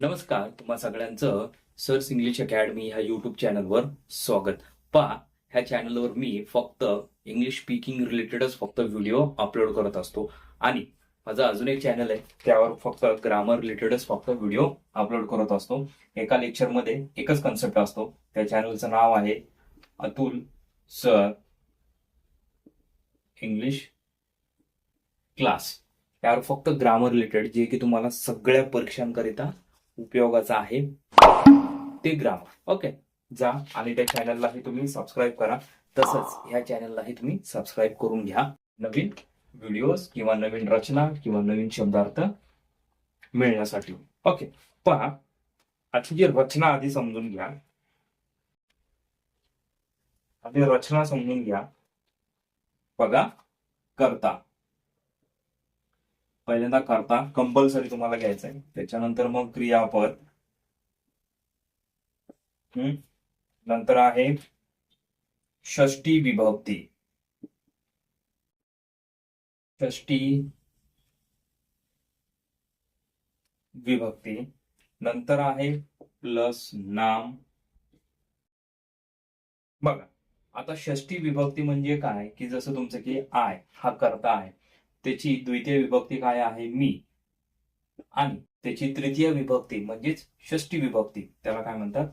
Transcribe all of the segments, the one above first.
नमस्कार तुम्हा सगळ्यांचं सर्स इंग्लिश अकॅडमी ह्या युट्यूब चॅनलवर स्वागत. पहा ह्या चॅनलवर मी फक्त इंग्लिश स्पीकिंग रिलेटेडच फक्त व्हिडिओ अपलोड करत असतो. आणि माझं अजून एक चॅनल आहे त्यावर फक्त ग्रामर रिलेटेडच फक्त व्हिडिओ अपलोड करत असतो. एका लेक्चरमध्ये एकच कन्सेप्ट असतो. त्या चॅनलचं नाव आहे अतुल सर इंग्लिश क्लास त्यावर फक्त ग्रामर रिलेटेड जे की तुम्हाला सगळ्या परीक्षांकरिता उपयोगाचा आहे. ते ग्रामर ओके जा आणि त्या चॅनललाही तुम्ही सबस्क्राईब करा. तसंच ह्या चॅनललाही तुम्ही सबस्क्राईब करून घ्या. नवीन व्हिडिओज किंवा नवीन रचना किंवा नवीन शब्दार्थ मिळण्यासाठी. ओके पहा. आजची जी रचना आधी समजून घ्या. आधी रचना समजून घ्या. बघा. करता. पहिल्यांदा करता. कंपल्सरी तुम्हाला घ्यायचं आहे त्याच्यानंतर मग क्रियापद हम्म. नंतर आहे षष्टी विभक्ती. षष्टी विभक्ती. नंतर आहे प्लस नाम. बघा आता षष्टी विभक्ती म्हणजे काय? की जसं तुमचं की आय हा करता आहे त्याची द्वितीय विभक्ती काय आहे? मी. आणि त्याची तृतीय विभक्ती म्हणजेच षष्टी विभक्ती. त्याला काय म्हणतात?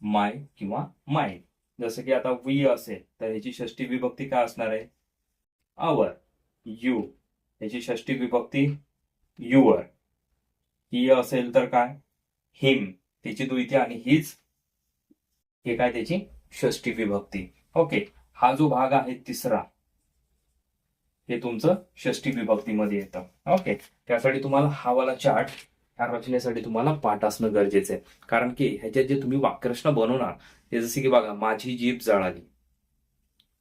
माय किंवा माय. जसं की आता वी असेल तर ह्याची षष्टी विभक्ती काय असणार आहे? आवर. यू. याची षष्टी विभक्ती युअर ही असेल तर काय? हिम. त्याची द्वितीय आणि हीच हे काय त्याची षष्टी विभक्ती. ओके. हा जो भाग आहे तिसरा. हे तुमचं षष्टी विभक्तीमध्ये येतं. ओके त्यासाठी तुम्हाला हा वाला चार्ट ह्या रचनेसाठी तुम्हाला पाठ असणं गरजेचं आहे. कारण की ह्याच्यात जे तुम्ही वाक्यरचना बनवणार ते जसे की बघा माझी जीभ जळाली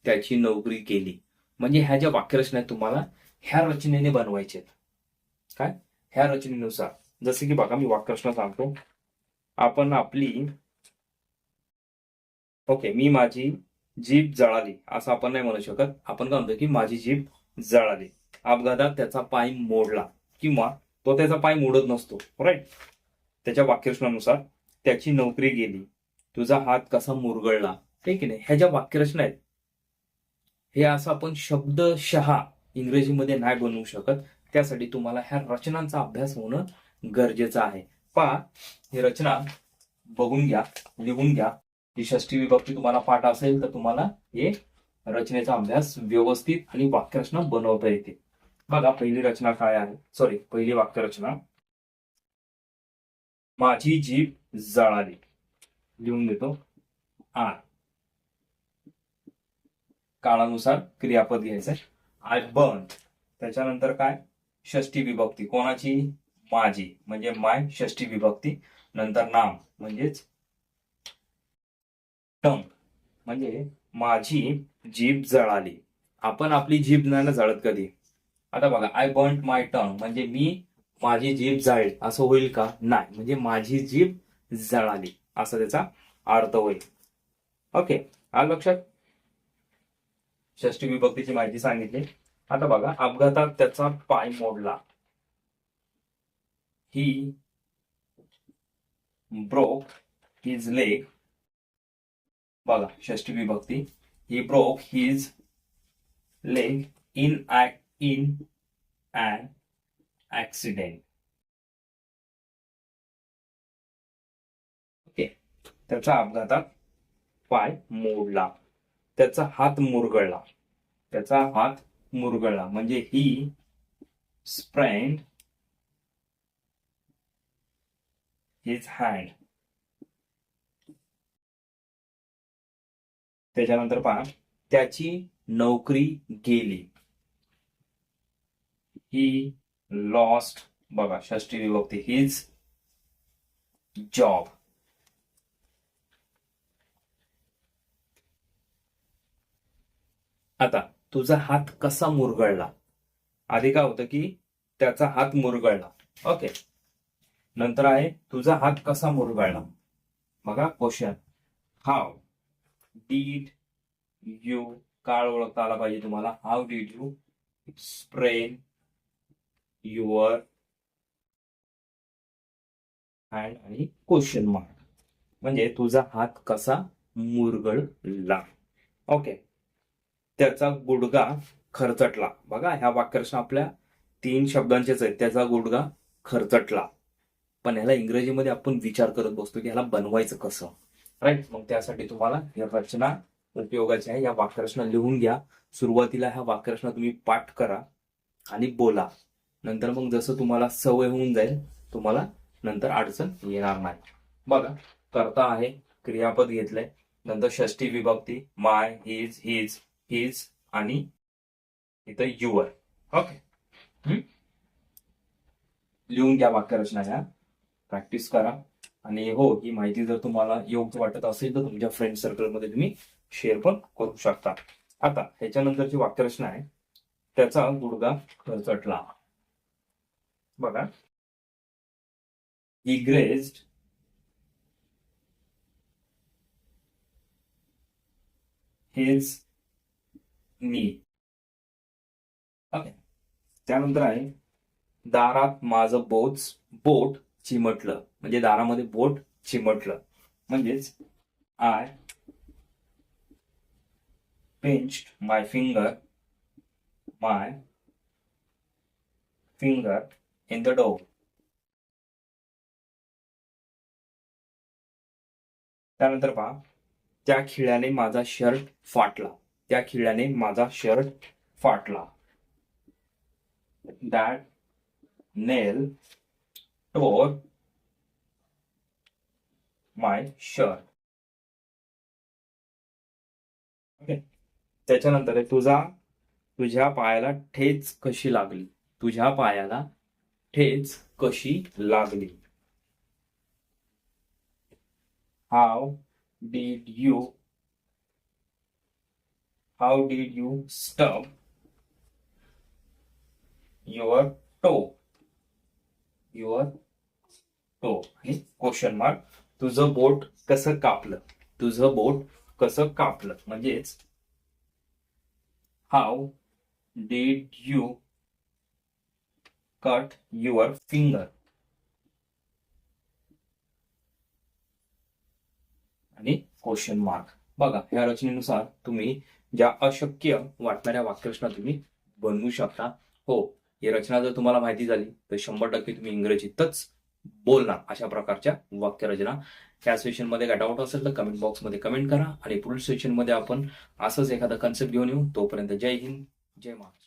त्याची नोकरी केली. म्हणजे ह्या ज्या वाक्यरचना आहेत तुम्हाला ह्या रचनेने बनवायचे काय? ह्या रचनेनुसार. जसे की बघा मी वाक्यरचना सांगतो. आपण आपली ओके मी माझी जीभ जळाली असं आपण नाही म्हणू शकत. आपण काय म्हणतो की माझी जीभ जळाले. अपघातात त्याचा पाय मोडला किंवा तो त्याचा पाय मोडत नसतो राईट त्याच्या वाक्यरचनानुसार त्याची नोकरी गेली. तुझा हात कसा मुरगळला ठीक आहे ना? ह्या ज्या वाक्यरचना आहेत हे असं आपण शब्दशहा इंग्रजीमध्ये नाही बनवू शकत. त्यासाठी तुम्हाला ह्या रचनांचा अभ्यास होणं गरजेचं आहे. पहा ही रचना बघून घ्या लिहून घ्या. ही षष्टी विभक्ती तुम्हाला पाठ असेल तर तुम्हाला हे रचनेचा अभ्यास व्यवस्थित आणि वाक्यरचना बनवता येते. बघा पहिली रचना काय आहे? सॉरी पहिली वाक्यरचना. माझी जीभ जळाली. लिहून देतो. आ. काळानुसार क्रियापद घ्यायचंय आय बर्न त्याच्यानंतर काय? षष्टी विभक्ती. कोणाची? माझी. म्हणजे माय षष्टी विभक्ती. नंतर नाम. म्हणजेच टंग. म्हणजे माझी जीभ जळाली. आपण आपली जीभ नाही जळत कधी? आता बघा आय बर्न माय टंग म्हणजे मी माझी जीभ जाळी असं होईल का? नाही. म्हणजे माझी जीभ जळाली. असा त्याचा अर्थ होईल. ओके. आलं लक्षात? षष्टी विभक्तीची माहिती सांगितली. आता बघा अपघातात त्याचा पाय मोडला. ही ब्रोक हिज लेग बघा षष्टी विभक्ती ही broke his leg in in and accident okay त्याचा अपघातात पाय मोडला. त्याचा हात मुरगळला. त्याचा हात मुरगळला. म्हणजे ही स्प्रेंड हिज हँड त्याच्यानंतर पहा त्याची नोकरी गेली. ही लॉस्ट बघा षष्टी विभक्ती हिज जॉब आता तुझा हात कसा मुरगळला? आधी काय होतं की त्याचा हात मुरगळला. ओके नंतर आहे तुझा हात कसा मुरगळला? बघा क्वेश्चन हाव डीड यू काळ ओळखता आला पाहिजे तुम्हाला. How did you sprain your hand आणि क्वेश्चन मार्क म्हणजे तुझा हात कसा मुरगळला? ओके त्याचा गुडगा खरचटला. बघा ह्या वाक्यरचना आपल्या तीन शब्दांचेच आहेत. त्याचा गुडगा खरचटला. पण ह्याला इंग्रजीमध्ये आपण विचार करत बसतो की ह्याला बनवायचं कसं? राईट मग त्यासाठी तुम्हाला या रचना उपयोगाची आहे. या वाक्यरचना लिहून घ्या. सुरुवातीला ह्या वाक्यरचना तुम्ही पाठ करा आणि बोला. नंतर मग जसं तुम्हाला सवय होऊन जाईल तुम्हाला नंतर अडचण येणार नाही. बघा करता आहे क्रियापद घेतलंय. नंतर षष्टी विभक्ती माय हिज हिज हिज आणि इथं युअर ओके. लिहून घ्या वाक्यरचना ह्या. प्रॅक्टिस करा. आणि हो ही माहिती जर तुम्हाला योग्य वाटत असेल तर तुमच्या फ्रेंड सर्कलमध्ये तुम्ही शेअर पण करू शकता. आता ह्याच्यानंतरची वाक्यरचना आहे. त्याचा गुडगा खरचटला. बघा. ही ग्रेज्ड हिज नी ओके त्यानंतर आहे दारात माझं बोच बोट चिमटलं. म्हणजे दारामध्ये बोट चिमटलं. म्हणजेच I pinched my finger my finger in the door त्यानंतर पहा त्या खिळ्याने माझा शर्ट फाटला. त्या खिळ्याने माझा shirt फाटला. That nail tore my shirt त्याच्यानंतर आहे तुझा तुझ्या पायाला ठेच कशी लागली? तुझ्या पायाला ठेच कशी लागली? How did you how did you stub your toe your toe question mark तुझं बोट कसं कापलं? तुझं बोट कसं कापलं? म्हणजेच how did you cut your finger आणि क्वेश्चन मार्क बघा या रचनेनुसार तुम्ही ज्या अशक्य वाटणाऱ्या वाक्यरचना तुम्ही बनवू शकता. हो ही रचना जर तुम्हाला माहिती झाली तर शंभर टक्के तुम्ही इंग्रजीतच बोलणार अशा प्रकारच्या वाक्यरचना. ह्या सेशनमध्ये काय डाऊट असेल तर कमेंट बॉक्समध्ये कमेंट करा. आणि पुढील सेशनमध्ये आपण असंच एखादा कन्सेप्ट घेऊन येऊ. तोपर्यंत जय हिंद जय महाराष्ट्र.